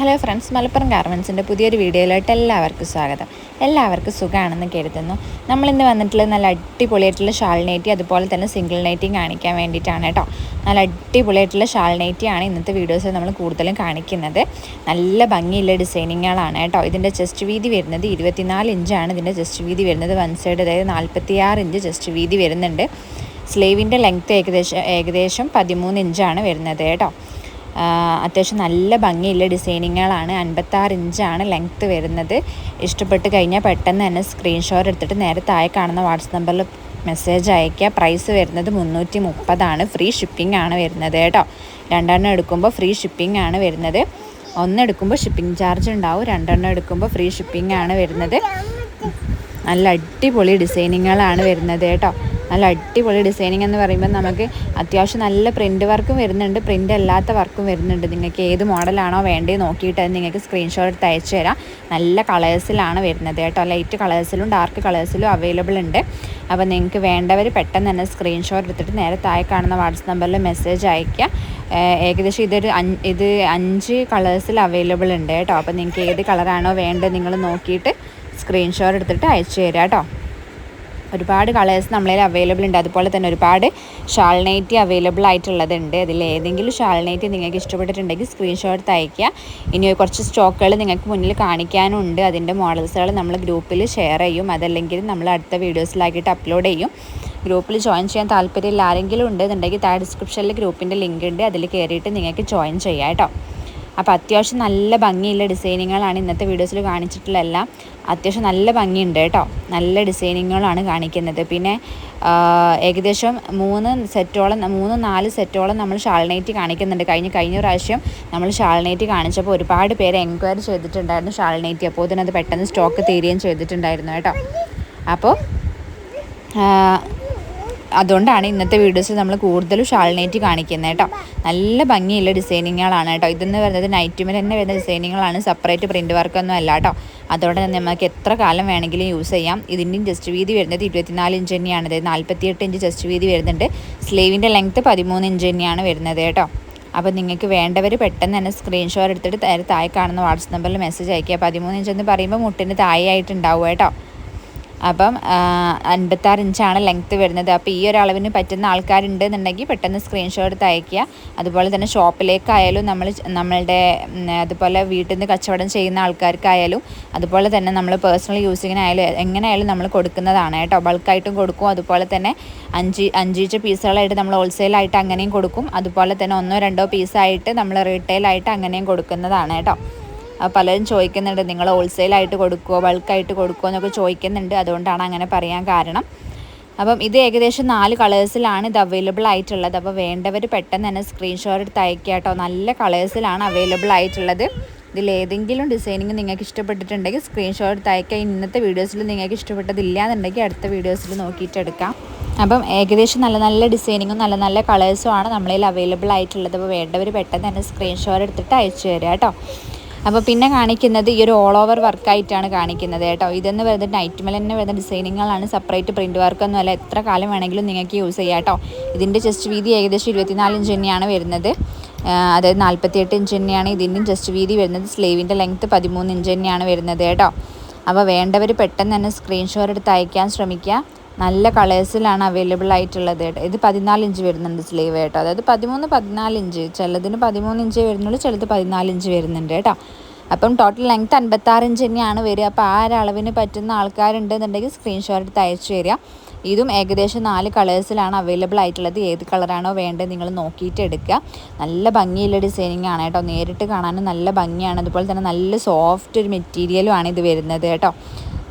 Hello friends Malappuram ഗാർമെൻസിന്റെ പുതിയൊരു വീഡിയോയിലോട്ട് എല്ലാവർക്കും സ്വാഗതം. എല്ലാവർക്കും സുഖമാണെന്ന് കരുതുന്നു. നമ്മളിന്ന് വന്നിട്ടുള്ള നല്ല അടിപൊളിയായിട്ടുള്ള ഷാൾ നൈറ്റി അതുപോലെ തന്നെ സിംഗിൾ നൈറ്റിയും കാണിക്കാൻ വേണ്ടിയിട്ടാണ് കേട്ടോ. നല്ല അടിപൊളിയായിട്ടുള്ള ഷാൾ നൈറ്റിയാണ് ഇന്നത്തെ വീഡിയോസിൽ നമ്മൾ കൂടുതലും കാണിക്കുന്നത്. നല്ല ഭംഗിയുള്ള ഡിസൈനിങ്ങുകളാണ് കേട്ടോ. ഇതിന്റെ ചെസ്റ്റ് വീതി വരുന്നത് ഇരുപത്തിനാല് ഇഞ്ചാണ് ഇതിന്റെ ചെസ്റ്റ് വീതി വരുന്നത് വൺ സൈഡ് അതായത് നാൽപ്പത്തിയാറ് ഇഞ്ച് ചെസ്റ്റ് വീതി വരുന്നുണ്ട്. സ്ലീവിന്റെ ലെങ്ത്ത് ഏകദേശം ഏകദേശം പതിമൂന്ന് ഇഞ്ചാണ് വരുന്നത് കേട്ടോ. അത്യാവശ്യം നല്ല ഭംഗിയുള്ള ഡിസൈനിങ്ങുകളാണ്. അൻപത്താറ് ഇഞ്ചാണ് ലെങ്ത്ത് വരുന്നത്. ഇഷ്ടപ്പെട്ട് കഴിഞ്ഞാൽ പെട്ടെന്ന് തന്നെ സ്ക്രീൻഷോട്ട് എടുത്തിട്ട് നേരെ താഴെ കാണുന്ന വാട്സപ്പ് നമ്പറിൽ മെസ്സേജ് അയയ്ക്കുക. പ്രൈസ് വരുന്നത് മുന്നൂറ്റി മുപ്പതാണ് ഫ്രീ ഷിപ്പിംഗ് ആണ് വരുന്നത് കേട്ടോ. രണ്ടെണ്ണം എടുക്കുമ്പോൾ ഫ്രീ ഷിപ്പിംഗ് ആണ് വരുന്നത്. ഒന്ന് എടുക്കുമ്പോൾ ഷിപ്പിംഗ് ചാർജ് ഉണ്ടാവും. രണ്ടെണ്ണം എടുക്കുമ്പോൾ ഫ്രീ ഷിപ്പിംഗ് ആണ് വരുന്നത്. നല്ല അടിപൊളി ഡിസൈനിങ്ങുകളാണ് വരുന്നത് കേട്ടോ. നല്ല അടിപൊളി ഡിസൈനിങ് എന്ന് പറയുമ്പോൾ നമുക്ക് അത്യാവശ്യം നല്ല പ്രിന്റ് വർക്കും വരുന്നുണ്ട്. പ്രിന്റ് അല്ലാത്ത വർക്കും വരുന്നുണ്ട്. നിങ്ങൾക്ക് ഏത് മോഡലാണോ വേണ്ടത് നോക്കിയിട്ട് അത് നിങ്ങൾക്ക് സ്ക്രീൻഷോട്ട് എടുത്ത് അയച്ചു തരാം. നല്ല കളേഴ്സിലാണ് വരുന്നത് കേട്ടോ. ലൈറ്റ് കളേഴ്സിലും ഡാർക്ക് കളേഴ്സിലും അവൈലബിൾ ഉണ്ട്. അപ്പോൾ നിങ്ങൾക്ക് വേണ്ടവർ പെട്ടെന്ന് തന്നെ സ്ക്രീൻഷോട്ട് എടുത്തിട്ട് നേരെ താഴെ കാണുന്ന വാട്സപ്പ് നമ്പറിൽ മെസ്സേജ് അയയ്ക്കുക. ഏകദേശം ഇതൊരു ഇത് അഞ്ച് കളേഴ്സിൽ അവൈലബിൾ ഉണ്ട് കേട്ടോ. അപ്പോൾ നിങ്ങൾക്ക് ഏത് കളറാണോ വേണ്ടത് നിങ്ങൾ നോക്കിയിട്ട് സ്ക്രീൻഷോട്ട് എടുത്തിട്ട് അയച്ചു തരാം കേട്ടോ. ഒരുപാട് കളേഴ്സ് നമ്മളിൽ അവൈലബിൾ ഉണ്ട്. അതുപോലെ തന്നെ ഒരുപാട് ഷാൾ നൈറ്റി അവൈലബിൾ ആയിട്ടുള്ളതുണ്ട്. അതിൽ ഏതെങ്കിലും ഷാൾ നൈറ്റി നിങ്ങൾക്ക് ഇഷ്ടപ്പെട്ടിട്ടുണ്ടെങ്കിൽ സ്ക്രീൻഷോട്ട് അയയ്ക്കുക ഇനി കുറച്ച് സ്റ്റോക്കുകൾ നിങ്ങൾക്ക് മുന്നിൽ കാണിക്കാനുണ്ട്. അതിന്റെ മോഡൽസുകൾ നമ്മൾ ഗ്രൂപ്പിൽ ഷെയർ ചെയ്യും. അതല്ലെങ്കിൽ നമ്മൾ അടുത്ത വീഡിയോസിലാക്കിയിട്ട് അപ്ലോഡ് ചെയ്യും. ഗ്രൂപ്പിൽ ജോയിൻ ചെയ്യാൻ താല്പര്യമില്ല ആരെങ്കിലും ഉണ്ട് എന്നുണ്ടെങ്കിൽ താഴെ ഡിസ്ക്രിപ്ഷനിൽ ഗ്രൂപ്പിന്റെ ലിങ്ക് ഉണ്ട്. അതിൽ കയറിയിട്ട് നിങ്ങൾക്ക് ജോയിൻ ചെയ്യാം കേട്ടോ. അപ്പോൾ അത്യാവശ്യം നല്ല ഭംഗിയുള്ള ഡിസൈനിങ്ങുകളാണ് ഇന്നത്തെ വീഡിയോസിൽ കാണിച്ചിട്ടുള്ള എല്ലാം അത്യാവശ്യം നല്ല ഭംഗിയുണ്ട് കേട്ടോ. നല്ല ഡിസൈനിങ്ങുകളാണ് കാണിക്കുന്നത്. പിന്നെ ഏകദേശം മൂന്ന് സെറ്റോളം മൂന്ന് നാല് സെറ്റോളം നമ്മൾ ഷാൾനൈറ്റ് കാണിക്കുന്നുണ്ട്. കഴിഞ്ഞ കഴിഞ്ഞ പ്രാവശ്യം നമ്മൾ ഷാൾനൈറ്റ് കാണിച്ചപ്പോൾ ഒരുപാട് പേര് എൻക്വയറി ചെയ്തിട്ടുണ്ടായിരുന്നു ഷാൾനൈറ്റ് അപ്പോൾ അതിനത് പെട്ടെന്ന് സ്റ്റോക്ക് തീരുകയും ചെയ്തിട്ടുണ്ടായിരുന്നു കേട്ടോ. അപ്പോൾ അതുകൊണ്ടാണ് ഇന്നത്തെ വീഡിയോസിൽ നമ്മൾ കൂടുതലും ഷാൾനേറ്റ് കാണിക്കുന്നത് കേട്ടോ. നല്ല ഭംഗിയുള്ള ഡിസൈനിങ്ങുകളാണ് കേട്ടോ. ഇതെന്ന് പറയുന്നത് നൈറ്റ് നൈറ്റുമിൽ തന്നെ വരുന്ന ഡിസൈനിങ്ങുകളാണ്. സെപ്പറേറ്റ് പ്രിന്റ് വർക്കൊന്നും അല്ല കേട്ടോ. അതോടെ തന്നെ നമുക്ക് എത്ര കാലം വേണമെങ്കിലും യൂസ് ചെയ്യാം. ഇതിന്റെയും ജസ്റ്റ് വീതി വരുന്നത് ഇരുപത്തിനാല് ഇഞ്ച് തന്നെയാണ്. അതായത് നാൽപ്പത്തിയെട്ട് ഇഞ്ച് ജസ്റ്റ് വീതി വരുന്നുണ്ട്. സ്ലീവിന്റെ ലെങ്ത്ത് പതിമൂന്ന് ഇഞ്ച് തന്നെയാണ് വരുന്നത് കേട്ടോ. അപ്പോൾ നിങ്ങൾക്ക് വേണ്ടവർ പെട്ടെന്ന് തന്നെ സ്ക്രീൻഷോട്ട് എടുത്തിട്ട് താഴെ താഴെ കാണുന്ന വാട്സപ്പ് നമ്പറിൽ മെസ്സേജ് അയക്കുക പതിമൂന്ന് ഇഞ്ച് എന്ന് പറയുമ്പോൾ മുട്ടിന് താഴെ ആയിട്ടുണ്ടാവും കേട്ടോ. അപ്പം അൻപത്താറ് ഇഞ്ചാണ് ലെങ്ത്ത് വരുന്നത്. അപ്പോൾ ഈ ഒരു അളവിന് പറ്റുന്ന ആൾക്കാരുണ്ട് എന്നുണ്ടെങ്കിൽ പെട്ടെന്ന് സ്ക്രീൻഷോട്ട് അയക്കുക അതുപോലെ തന്നെ ഷോപ്പിലേക്കായാലും നമ്മൾ നമ്മളുടെ അതുപോലെ വീട്ടിൽ നിന്ന് കച്ചവടം ചെയ്യുന്ന ആൾക്കാർക്കായാലും അതുപോലെ തന്നെ നമ്മൾ പേഴ്സണൽ യൂസിങ്ങിനായാലും എങ്ങനെയായാലും നമ്മൾ കൊടുക്കുന്നതാണ് കേട്ടോ. ബൾക്കായിട്ടും കൊടുക്കും. അതുപോലെ തന്നെ അഞ്ച് അഞ്ചീച്ച പീസുകളായിട്ട് നമ്മൾ ഹോൾസെയിലായിട്ട് അങ്ങനെയും കൊടുക്കും. അതുപോലെ തന്നെ ഒന്നോ രണ്ടോ പീസായിട്ട് നമ്മൾ റീറ്റെയിലായിട്ട് അങ്ങനെയും കൊടുക്കുന്നതാണ് കേട്ടോ. പലരും ചോദിക്കുന്നുണ്ട് നിങ്ങൾ ഹോൾസെയിലായിട്ട് കൊടുക്കുമോ ബൾക്കായിട്ട് കൊടുക്കുമോ എന്നൊക്കെ ചോദിക്കുന്നുണ്ട്. അതുകൊണ്ടാണ് അങ്ങനെ പറയാൻ കാരണം. അപ്പം ഇത് ഏകദേശം നാല് കളേഴ്സിലാണ് ഇത് അവൈലബിൾ ആയിട്ടുള്ളത്. അപ്പോൾ വേണ്ടവർ പെട്ടെന്ന് തന്നെ സ്ക്രീൻഷോട്ട് എടുത്ത് അയക്കുക കേട്ടോ. നല്ല കളേഴ്സിലാണ് അവൈലബിൾ ആയിട്ടുള്ളത്. ഇതിൽ ഏതെങ്കിലും ഡിസൈനിങ് നിങ്ങൾക്ക് ഇഷ്ടപ്പെട്ടിട്ടുണ്ടെങ്കിൽ സ്ക്രീൻഷോട്ട് എടുത്ത് അയക്കുക ഇന്നത്തെ വീഡിയോസിൽ നിങ്ങൾക്ക് ഇഷ്ടപ്പെട്ടതില്ല എന്നുണ്ടെങ്കിൽ അടുത്ത വീഡിയോസിൽ നോക്കിയിട്ട് എടുക്കാം. അപ്പം ഏകദേശം നല്ല നല്ല ഡിസൈനിങ്ങും നല്ല നല്ല കളേഴ്സും ആണ് നമ്മളിൽ അവൈലബിൾ ആയിട്ടുള്ളത്. അപ്പോൾ വേണ്ടവർ പെട്ടെന്ന് തന്നെ സ്ക്രീൻഷോട്ട് എടുത്തിട്ട് അയച്ചു തരിക കേട്ടോ. അപ്പോൾ പിന്നെ കാണിക്കുന്നത് ഈ ഒരു ഓൾ ഓവർ വർക്കായിട്ടാണ് കാണിക്കുന്നത് കേട്ടോ. ഇതെന്ന് വരുന്നത് നൈറ്റ് മേൽ വരുന്ന ഡിസൈനിങ്ങുകളാണ് സെപ്പറേറ്റ് പ്രിന്റ് വർക്കൊന്നും അല്ല. എത്ര കാലം വേണമെങ്കിലും നിങ്ങൾക്ക് യൂസ് ചെയ്യാം കേട്ടോ. ഇതിന്റെ ജസ്റ്റ് വീതി ഏകദേശം ഇരുപത്തിനാല് ഇഞ്ച് തന്നെയാണ് വരുന്നത്. അതായത് നാൽപ്പത്തിയെട്ട് ഇഞ്ച് തന്നെയാണ് ഇതിന്റെയും ജസ്റ്റ് വീതി വരുന്നത്. സ്ലീവിന്റെ ലെങ്ത്ത് പതിമൂന്ന് ഇഞ്ച് തന്നെയാണ് വരുന്നത് കേട്ടോ. അപ്പോൾ വേണ്ടവർ പെട്ടെന്ന് തന്നെ സ്ക്രീൻഷോട്ട് എടുത്ത് അയക്കാൻ ശ്രമിക്കുക. നല്ല കളേഴ്സിലാണ് അവൈലബിൾ ആയിട്ടുള്ളത് ഇത് പതിനാല് ഇഞ്ച് വരുന്നുണ്ട് സ്ലീവ് കേട്ടോ. അതായത് പതിമൂന്ന് പതിനാല് ഇഞ്ച്. ചിലതിന് പതിമൂന്ന് ഇഞ്ച് വരുന്നുള്ളൂ ചിലത് പതിനാല് ഇഞ്ച് വരുന്നുണ്ട് കേട്ടോ. അപ്പം ടോട്ടൽ ലെങ്ത് അൻപത്താറ് ഇഞ്ച് തന്നെയാണ് വരിക. അപ്പോൾ ആ ഒരളവിന് പറ്റുന്ന ആൾക്കാരുണ്ടെന്നുണ്ടെങ്കിൽ സ്ക്രീൻഷോട്ട് എടുത്ത് അയച്ചു തരിക. ഇതും ഏകദേശം നാല് കളേഴ്സിലാണ് അവൈലബിൾ ആയിട്ടുള്ളത്. ഏത് കളറാണോ വേണ്ടത് നിങ്ങൾ നോക്കിയിട്ട് എടുക്കുക. നല്ല ഭംഗിയുള്ള ഡിസൈനിങ് ആണ് കേട്ടോ. നേരിട്ട് കാണാനും നല്ല ഭംഗിയാണ്. അതുപോലെ തന്നെ നല്ല സോഫ്റ്റ് ഒരു മെറ്റീരിയലും ആണ് ഇത് വരുന്നത് കേട്ടോ.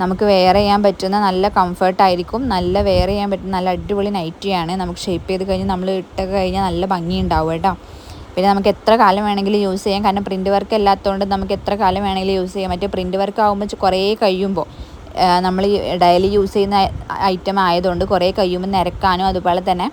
നമുക്ക് വെയർ ചെയ്യാൻ പറ്റുന്ന നല്ല കംഫർട്ടായിരിക്കും നല്ല വെയർ ചെയ്യാൻ പറ്റുന്ന നല്ല അടിപൊളി നൈറ്റിയാണ് നമുക്ക് ഷേപ്പ് ചെയ്ത് കഴിഞ്ഞ് നമ്മൾ ഇട്ട് കഴിഞ്ഞാൽ നല്ല ഭംഗിയുണ്ടാവും കേട്ടോ. പിന്നെ നമുക്ക് എത്ര കാലം വേണമെങ്കിലും യൂസ് ചെയ്യാം. കാരണം പ്രിന്റ് വർക്ക് അല്ലാത്തതുകൊണ്ട് നമുക്ക് എത്ര കാലം വേണമെങ്കിലും യൂസ് ചെയ്യാം. മറ്റേ പ്രിന്റ് വർക്ക് ആകുമ്പോൾ കുറേ കഴിയുമ്പോൾ നമ്മൾ ഡെയിലി യൂസ് ചെയ്യുന്ന ഐറ്റം ആയതുകൊണ്ട് കുറേ കഴിയുമ്പോൾ നിരക്കാനും അതുപോലെ തന്നെ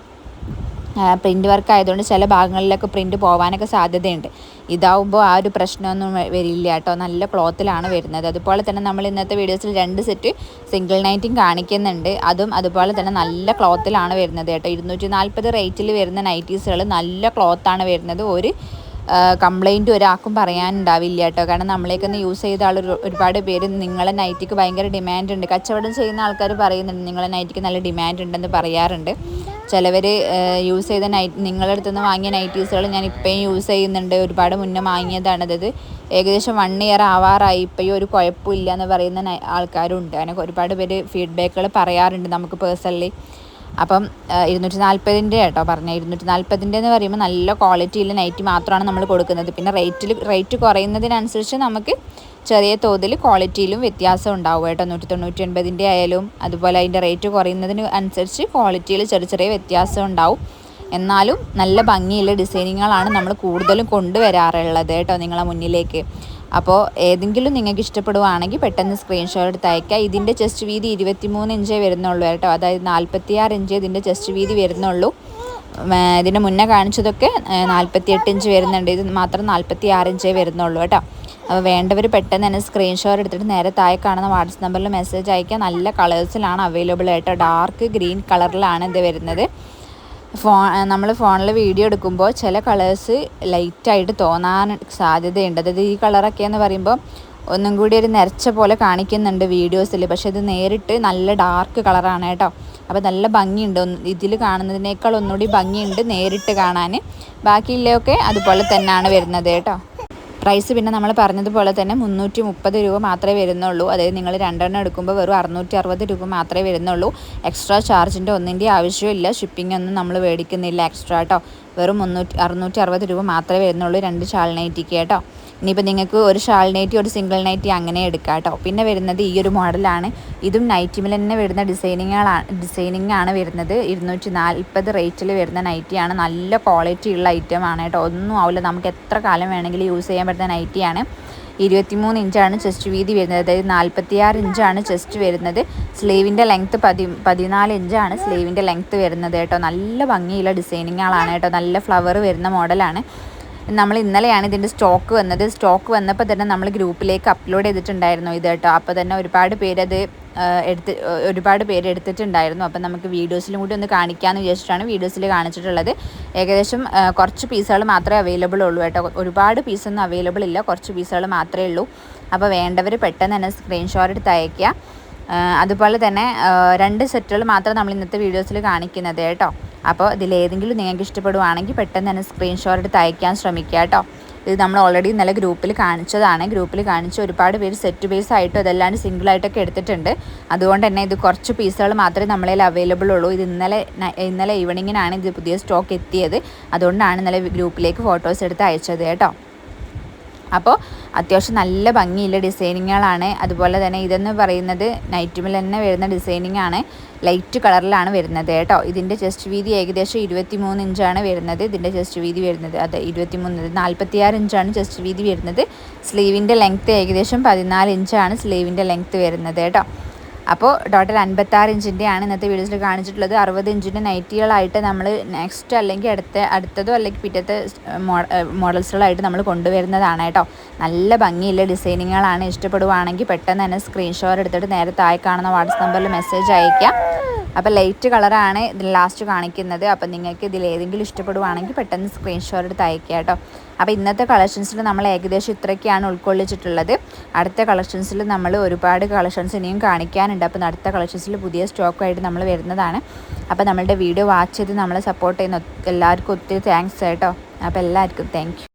പ്രിന്റ് വർക്ക് ആയതുകൊണ്ട് ചില ഭാഗങ്ങളിലൊക്കെ പ്രിന്റ് പോകാനൊക്കെ സാധ്യതയുണ്ട്. ഇതാവുമ്പോൾ ആ ഒരു പ്രശ്നമൊന്നും വരില്ല കേട്ടോ. നല്ല ക്ലോത്തിലാണ് വരുന്നത്. അതുപോലെ തന്നെ നമ്മൾ ഇന്നത്തെ വീഡിയോസിൽ രണ്ട് സെറ്റ് സിംഗിൾ നൈറ്റും കാണിക്കുന്നുണ്ട്. അതും അതുപോലെ തന്നെ നല്ല ക്ലോത്തിലാണ് വരുന്നത് കേട്ടോ. ഇരുന്നൂറ്റി നാൽപ്പത് റേറ്റിൽ വരുന്ന നൈറ്റീസുകൾ നല്ല ക്ലോത്താണ് വരുന്നത്. ഒരു കംപ്ലൈന്റ് ഒരാൾക്കും പറയാനുണ്ടാവില്ല കേട്ടോ. കാരണം നമ്മളേക്ക് യൂസ് ചെയ്ത ആൾ ഒരുപാട് പേര് നിങ്ങളെ നൈറ്റിക്ക് ഭയങ്കര ഡിമാൻഡ് ഉണ്ട്. കച്ചവടം ചെയ്യുന്ന ആൾക്കാർ പറയുന്നുണ്ട് നിങ്ങളെ നൈറ്റിക്ക് നല്ല ഡിമാൻഡ് ഉണ്ടെന്ന് പറയാറുണ്ട്. ചിലവർ യൂസ് ചെയ്ത നൈറ്റ് നിങ്ങളുടെ അടുത്ത് നിന്ന് വാങ്ങിയ നൈറ്റീസുകൾ ഞാൻ ഇപ്പോഴും യൂസ് ചെയ്യുന്നുണ്ട്. ഒരുപാട് മുന്നേ വാങ്ങിയതാണത് ഏകദേശം വൺ ഇയർ ആവാറായി. ഇപ്പോഴും ഒരു കുഴപ്പമില്ല എന്ന് പറയുന്ന ആൾക്കാരുണ്ട്. അങ്ങനെ ഒരുപാട് പേര് ഫീഡ്ബാക്കുകൾ പറയാറുണ്ട് നമുക്ക് പേഴ്സണലി അപ്പം ഇരുന്നൂറ്റി നാൽപ്പതിന്റെ കേട്ടോ പറഞ്ഞ. ഇരുന്നൂറ്റി നാൽപ്പതിന്റെ എന്ന് പറയുമ്പോൾ നല്ല ക്വാളിറ്റിയിൽ നൈറ്റ് മാത്രമാണ് നമ്മൾ കൊടുക്കുന്നത്. പിന്നെ റേറ്റിൽ റേറ്റ് കുറയുന്നതിനനുസരിച്ച് നമുക്ക് ചെറിയ തോതിൽ ക്വാളിറ്റിയിലും വ്യത്യാസം ഉണ്ടാവും കേട്ടോ. നൂറ്റി തൊണ്ണൂറ്റി ഒൻപതിന്റെ ആയാലും അതുപോലെ അതിന്റെ റേറ്റ് കുറയുന്നതിന് അനുസരിച്ച് ക്വാളിറ്റിയിൽ ചെറിയ ചെറിയ വ്യത്യാസം ഉണ്ടാവും. എന്നാലും നല്ല ഭംഗിയുള്ള ഡിസൈനിങ്ങുകളാണ് നമ്മൾ കൂടുതലും കൊണ്ടുവരാറുള്ളത് കേട്ടോ നിങ്ങളെ മുന്നിലേക്ക്. അപ്പോൾ ഏതെങ്കിലും നിങ്ങൾക്ക് ഇഷ്ടപ്പെടുവാണെങ്കിൽ പെട്ടെന്ന് സ്ക്രീൻഷോട്ട് എടുത്ത് അയക്കുക ഇതിന്റെ ചെസ്റ്റ് വീതി ഇരുപത്തിമൂന്ന് ഇഞ്ചേ വരുന്നുള്ളൂ കേട്ടോ. അതായത് നാൽപ്പത്തിയാറ് ഇഞ്ച് ഇതിന്റെ ചെസ്റ്റ് വീതി വരുന്നുള്ളൂ. ഇതിന് മുന്നേ കാണിച്ചതൊക്കെ നാൽപ്പത്തിയെട്ട് ഇഞ്ച് വരുന്നുണ്ട്. ഇത് മാത്രം നാൽപ്പത്തി ആറ് ഇഞ്ചേ വരുന്നുള്ളൂ കേട്ടോ. അപ്പോൾ വേണ്ടവർ പെട്ടെന്ന് തന്നെ സ്ക്രീൻഷോട്ട് എടുത്തിട്ട് നേരെ താഴെ കാണുന്ന വാട്സപ്പ് നമ്പറിൽ മെസ്സേജ് അയക്കുക. നല്ല കളേഴ്സിലാണ് അവൈലബിൾ ആയിട്ട്. ഡാർക്ക് ഗ്രീൻ കളറിലാണ് ഇത് വരുന്നത്. ഫോൺ നമ്മൾ ഫോണിൽ വീഡിയോ എടുക്കുമ്പോൾ ചില കളേഴ്സ് ലൈറ്റായിട്ട് തോന്നാൻ സാധ്യതയുണ്ട്. അതായത് ഈ കളറൊക്കെ എന്ന് പറയുമ്പോൾ ഒന്നും കൂടി ഒരു നിരച്ച പോലെ കാണിക്കുന്നുണ്ട് വീഡിയോസിൽ പക്ഷേ ഇത് നേരിട്ട് നല്ല ഡാർക്ക് കളറാണ് കേട്ടോ. അപ്പോൾ നല്ല ഭംഗിയുണ്ട്. ഇതിൽ കാണുന്നതിനേക്കാൾ ഒന്നുകൂടി ഭംഗിയുണ്ട് നേരിട്ട് കാണാൻ. ബാക്കിയുള്ളതൊക്കെ അതുപോലെ തന്നെയാണ് വരുന്നത് കേട്ടോ. പ്രൈസ് പിന്നെ നമ്മൾ പറഞ്ഞതുപോലെ തന്നെ മുന്നൂറ്റി മുപ്പത് രൂപ മാത്രമേ വരുന്നുള്ളൂ. അതായത് നിങ്ങൾ രണ്ടെണ്ണം എടുക്കുമ്പോൾ വെറും അറുന്നൂറ്റി അറുപത് രൂപ മാത്രമേ വരുന്നുള്ളൂ. എക്സ്ട്രാ ചാർജിന്റെ ഒന്നിന്റെ ആവശ്യമില്ല. ഷിപ്പിംഗ് ഒന്നും നമ്മൾ മേടിക്കുന്നില്ല. എക്സ്ട്രാ കേട്ടോ വെറും മുന്നൂറ്റി അറുന്നൂറ്റി അറുപത് രൂപ മാത്രമേ വരുന്നുള്ളൂ രണ്ട് ഷാൾ നൈറ്റിക്ക് കേട്ടോ. ഇനിയിപ്പോൾ നിങ്ങൾക്ക് ഒരു ഷാൾ നൈറ്റി ഒരു സിംഗിൾ നൈറ്റി അങ്ങനെ എടുക്കാം കേട്ടോ. പിന്നെ വരുന്നത് ഈ ഒരു മോഡലാണ്. ഇതും നൈറ്റിമിൽ തന്നെ വരുന്ന ഡിസൈനിങ്ങുകളാണ് ഡിസൈനിങ് ആണ് വരുന്നത്. ഇരുന്നൂറ്റി നാൽപ്പത് റേറ്റിൽ വരുന്ന നൈറ്റിയാണ്. നല്ല ക്വാളിറ്റി ഉള്ള ഐറ്റം ആണ് കേട്ടോ. ഒന്നും ആവില്ല. നമുക്ക് എത്ര കാലം വേണമെങ്കിലും യൂസ് ചെയ്യാൻ പറ്റുന്ന നൈറ്റിയാണ്. ഇരുപത്തിമൂന്ന് ഇഞ്ചാണ് ചെസ്റ്റ് വീതി വരുന്നത്. അതായത് നാൽപ്പത്തിയാറ് ഇഞ്ചാണ് ചെസ്റ്റ് വരുന്നത്. സ്ലീവിന്റെ ലെങ്ത്ത് പതി പതിനാല് ഇഞ്ചാണ് സ്ലീവിന്റെ ലെങ്ത്ത് വരുന്നത് കേട്ടോ. നല്ല ഭംഗിയുള്ള ഡിസൈനിങ്ങുകളാണ് കേട്ടോ. നല്ല ഫ്ലവർ വരുന്ന മോഡലാണ് നമ്മൾ ഇന്നലെയാണ് ഇതിന്റെ സ്റ്റോക്ക് വന്നത്. സ്റ്റോക്ക് വന്നപ്പോൾ തന്നെ നമ്മൾ ഗ്രൂപ്പിലേക്ക് അപ്ലോഡ് ചെയ്തിട്ടുണ്ടായിരുന്നു ഇത് കേട്ടോ. അപ്പോൾ തന്നെ ഒരുപാട് പേരത് എടുത്ത് ഒരുപാട് പേര് എടുത്തിട്ടുണ്ടായിരുന്നു. അപ്പം നമുക്ക് വീഡിയോസിലും കൂടി ഒന്ന് കാണിക്കാമെന്ന് വിചാരിച്ചിട്ടാണ് വീഡിയോസിൽ കാണിച്ചിട്ടുള്ളത്. ഏകദേശം കുറച്ച് പീസുകൾ മാത്രമേ അവൈലബിൾ ഉള്ളൂ കേട്ടോ. ഒരുപാട് പീസൊന്നും അവൈലബിൾ ഇല്ല. കുറച്ച് പീസുകൾ മാത്രമേ ഉള്ളൂ. അപ്പോൾ വേണ്ടവർ പെട്ടെന്ന് തന്നെ സ്ക്രീൻഷോട്ട് എടുത്ത് അയയ്ക്കുക. അതുപോലെ തന്നെ രണ്ട് സെറ്റുകൾ മാത്രം നമ്മൾ ഇന്നത്തെ വീഡിയോസിൽ കാണിക്കുന്നത് കേട്ടോ. അപ്പോൾ ഇതിലേതെങ്കിലും നിങ്ങൾക്ക് ഇഷ്ടപ്പെടുവാണെങ്കിൽ പെട്ടെന്ന് തന്നെ സ്ക്രീൻഷോട്ട് എടുത്ത് അയക്കാൻ ശ്രമിക്കുക കേട്ടോ. ഇത് നമ്മൾ ഓൾറെഡി ഇന്നലെ ഗ്രൂപ്പിൽ കാണിച്ചതാണ്. ഗ്രൂപ്പിൽ കാണിച്ച് ഒരുപാട് പേര് സെറ്റ് ബേസ് ആയിട്ടും അതല്ലാണ്ട് സിംഗിളായിട്ടൊക്കെ എടുത്തിട്ടുണ്ട്. അതുകൊണ്ട് തന്നെ ഇത് കുറച്ച് പീസുകൾ മാത്രമേ നമ്മളതിൽ അവൈലബിൾ ഉള്ളൂ. ഇത് ഇന്നലെ ഇന്നലെ ഈവനിങ്ങിനാണ് ഇത് പുതിയ സ്റ്റോക്ക് എത്തിയത്. അതുകൊണ്ടാണ് ഇന്നലെ ഗ്രൂപ്പിലേക്ക് ഫോട്ടോസ് എടുത്ത് അയച്ചത് കേട്ടോ. അപ്പോൾ അത്യാവശ്യം നല്ല ഭംഗിയുള്ള ഡിസൈനിങ്ങുകളാണ്. അതുപോലെ തന്നെ ഇതെന്ന് പറയുന്നത് നൈറ്റുമിൽ തന്നെ വരുന്ന ഡിസൈനിങ് ആണ് ലൈറ്റ് കളറിലാണ് വരുന്നത് കേട്ടോ. ഇതിന്റെ ചെസ്റ്റ് വീതി ഏകദേശം ഇരുപത്തി മൂന്ന് ഇഞ്ചാണ് വരുന്നത്. ഇതിന്റെ ചെസ്റ്റ് വീതി വരുന്നത് അതെ ഇരുപത്തി മൂന്ന് നാൽപ്പത്തിയാറ് ഇഞ്ചാണ് ചെസ്റ്റ് വീതി വരുന്നത്. സ്ലീവിന്റെ ലെങ്ത്ത് ഏകദേശം പതിനാല് ഇഞ്ചാണ് സ്ലീവിന്റെ ലെങ്ത്ത് വരുന്നത് കേട്ടോ. അപ്പോൾ ടോട്ടൽ അൻപത്താറ് ഇഞ്ചിന്റെയാണ് ഇന്നത്തെ വീഡിയോസിൽ കാണിച്ചിട്ടുള്ളത്. അറുപത് ഇഞ്ചിന്റെ നൈറ്റികളായിട്ട് നമ്മൾ നെക്സ്റ്റ് അല്ലെങ്കിൽ അടുത്ത അടുത്തതോ അല്ലെങ്കിൽ പിറ്റത്തെ മോഡൽസുകളായിട്ട് നമ്മൾ കൊണ്ടുവരുന്നതാണ് കേട്ടോ. നല്ല ഭംഗിയുള്ള ഡിസൈനിങ്ങുകളാണ്. ഇഷ്ടപ്പെടുവാണെങ്കിൽ പെട്ടെന്ന് തന്നെ സ്ക്രീൻഷോട്ട് എടുത്തിട്ട് നേരെ താഴെ കാണുന്ന വാട്സപ്പ് നമ്പറിൽ മെസ്സേജ് അയയ്ക്കാം. അപ്പോൾ ലൈറ്റ് കളറാണ് ഇതിൽ ലാസ്റ്റ് കാണിക്കുന്നത്. അപ്പോൾ നിങ്ങൾക്ക് ഇതിൽ ഏതെങ്കിലും ഇഷ്ടപ്പെടുവാണെങ്കിൽ പെട്ടെന്ന് സ്ക്രീൻഷോട്ട് എടുത്ത് അയക്കുക കേട്ടോ. അപ്പോൾ ഇന്നത്തെ കളക്ഷൻസിൽ നമ്മൾ ഏകദേശം ഇത്രയൊക്കെയാണ് ഉൾക്കൊള്ളിച്ചിട്ടുള്ളത്. അടുത്ത കളക്ഷൻസിൽ നമ്മൾ ഒരുപാട് കളക്ഷൻസ് ഇനിയും കാണിക്കാനുണ്ട്. അപ്പോൾ അടുത്ത കളക്ഷൻസിൽ പുതിയ സ്റ്റോക്കായിട്ട് നമ്മൾ വരുന്നതാണ്. അപ്പോൾ നമ്മളുടെ വീഡിയോ വാച്ച് ചെയ്ത് നമ്മളെ സപ്പോർട്ട് ചെയ്യുന്ന എല്ലാവർക്കും ഒത്തിരി താങ്ക്സ് കേട്ടോ. അപ്പോൾ എല്ലാവർക്കും താങ്ക്